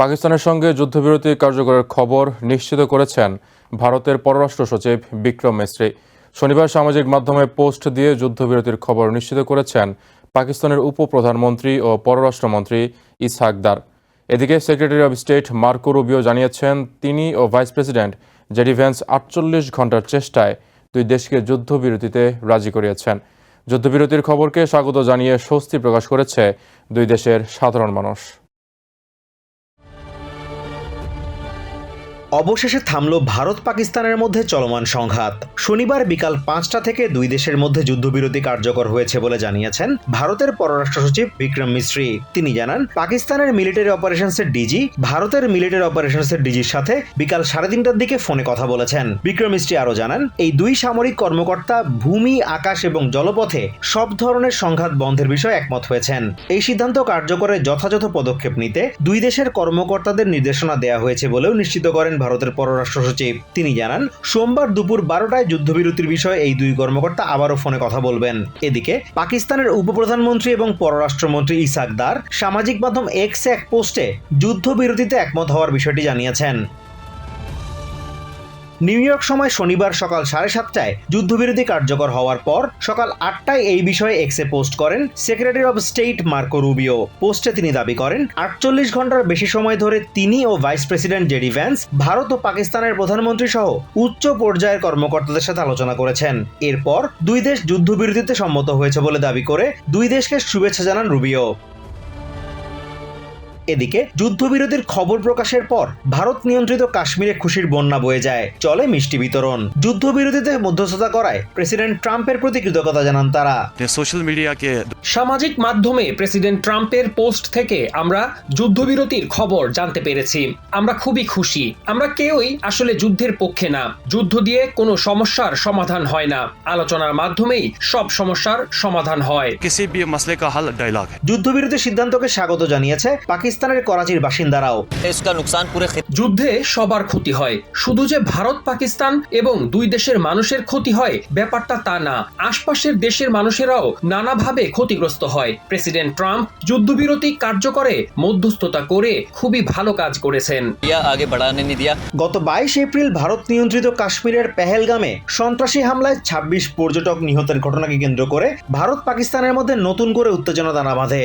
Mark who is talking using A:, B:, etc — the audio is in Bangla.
A: পাকিস্তানের সঙ্গে যুদ্ধবিরতি কার্যকরের খবর নিশ্চিত করেছেন ভারতের পররাষ্ট্র সচিব বিক্রম মিস্ত্রি। শনিবার সামাজিক মাধ্যমে পোস্ট দিয়ে যুদ্ধবিরতির খবর নিশ্চিত করেছেন পাকিস্তানের উপপ্রধানমন্ত্রী ও পররাষ্ট্রমন্ত্রী ইসহাক দার। এদিকে secretary of state Marco Rubio জানিয়েছেন, তিনি ও ভাইস প্রেসিডেন্ট জেডি ভ্যান্স আটচল্লিশ ঘণ্টার চেষ্টায় দুই দেশকে যুদ্ধবিরতিতে রাজি করিয়েছেন। যুদ্ধবিরতির খবরকে স্বাগত জানিয়ে স্বস্তি প্রকাশ করেছে দুই দেশের সাধারণ মানুষ।
B: অবশেষে থামল ভারত পাকিস্তানের মধ্যে চলমান সংঘাত। শনিবার বিকাল পাঁচটা থেকে দুই দেশের মধ্যে যুদ্ধবিরতি কার্যকর হয়েছে বলে জানিয়েছেন ভারতের পররাষ্ট্র সচিব বিক্রম মিশ্রি তিনি জানান, পাকিস্তানের মিলিটারি অপারেশনসের ডিজি ভারতের মিলিটারি অপারেশনসের ডিজির সাথে বিকাল সাড়ে তিনটার দিকে ফোনে কথা বলেছেন। বিক্রম মিশ্রি আরও জানান, এই দুই সামরিক কর্মকর্তা ভূমি, আকাশ এবং জলপথে সব ধরনের সংঘাত বন্ধের বিষয়ে একমত হয়েছেন। এই সিদ্ধান্ত কার্যকরে যথাযথ পদক্ষেপ নিতে দুই দেশের কর্মকর্তাদের নির্দেশনা দেওয়া হয়েছে বলেও নিশ্চিত করেন ভারতের পররাষ্ট্র সচিব। তিনি জানান, সোমবার দুপুর বারোটায় যুদ্ধবিরতির বিষয়ে এই দুই কর্মকর্তা আবারও ফোনে কথা বলবেন। এদিকে, পাকিস্তানের উপপ্রধানমন্ত্রী এবং পররাষ্ট্রমন্ত্রী ইসাক দার সামাজিক মাধ্যম এক্স এক পোস্টে যুদ্ধবিরতিতে একমত হওয়ার বিষয়টি জানিয়েছেন। নিউ ইয়র্ক সময় শনিবার সকাল সাড়ে সাতটায় যুদ্ধবিরতি কার্যকর হওয়ার পর সকাল আটটায় এই বিষয়ে এক্সে পোস্ট করেন secretary of state Marco Rubio. পোস্টে তিনি দাবি করেন, আটচল্লিশ ঘণ্টার বেশি সময় ধরে তিনি ও vice president JD Vance Bharat ও পাকিস্তানের প্রধানমন্ত্রী সহ উচ্চ পর্যায়ের কর্মকর্তাদের সাথে আলোচনা করেছেন। এরপর দুই দেশ যুদ্ধবিরতিতে সম্মত হয়েছে বলে দাবি করে দুই দেশকে শুভেচ্ছা জানান রুবিও। এদিকে যুদ্ধবিরতির খবর প্রকাশের পর ভারত নিয়ন্ত্রিত কাশ্মীরে খুশির বন্যা বয়ে যায়। চলে মিষ্টি বিতরণ। যুদ্ধবিরতিতে মধ্যস্থতা করায় প্রেসিডেন্ট ট্রাম্পের প্রতি কৃতজ্ঞতা জানান তারা।
C: সোশ্যাল মিডিয়াকে
D: সামাজিক মাধ্যমে প্রেসিডেন্ট ট্রাম্পের পোস্ট থেকে আমরা যুদ্ধবিরতির খবর জানতে পেরেছি। আমরা খুবই খুশি। আমরা কেউই আসলে যুদ্ধের পক্ষে না। যুদ্ধ দিয়ে কোনো সমস্যার সমাধান হয় না। আলোচনার মাধ্যমেই সব সমস্যার সমাধান হয়।
B: যুদ্ধবিরতির সিদ্ধান্তকে স্বাগত জানিয়েছে পাকিস্তান পাকিস্তানের করাচির বাসিন্দারাও।
D: যুদ্ধে সবার ক্ষতি হয়। শুধু যে ভারত পাকিস্তান এবং দুই দেশের মানুষের ক্ষতি হয় ব্যাপারটা তা না। আশপাশের দেশের মানুষেরাও নানাভাবে ক্ষতিগ্রস্ত হয়। প্রেসিডেন্ট ট্রাম্প যুদ্ধবিরতি কার্যকরে মধ্যস্থতা করে খুবই ভালো কাজ করেছেন।
E: আগে
B: গত বাইশ এপ্রিল ভারত নিয়ন্ত্রিত কাশ্মীরের পেহেলগামে সন্ত্রাসী হামলায় ২৬ পর্যটক নিহতের ঘটনাকে কেন্দ্র করে ভারত পাকিস্তানের মধ্যে নতুন করে উত্তেজনা দানা বাঁধে।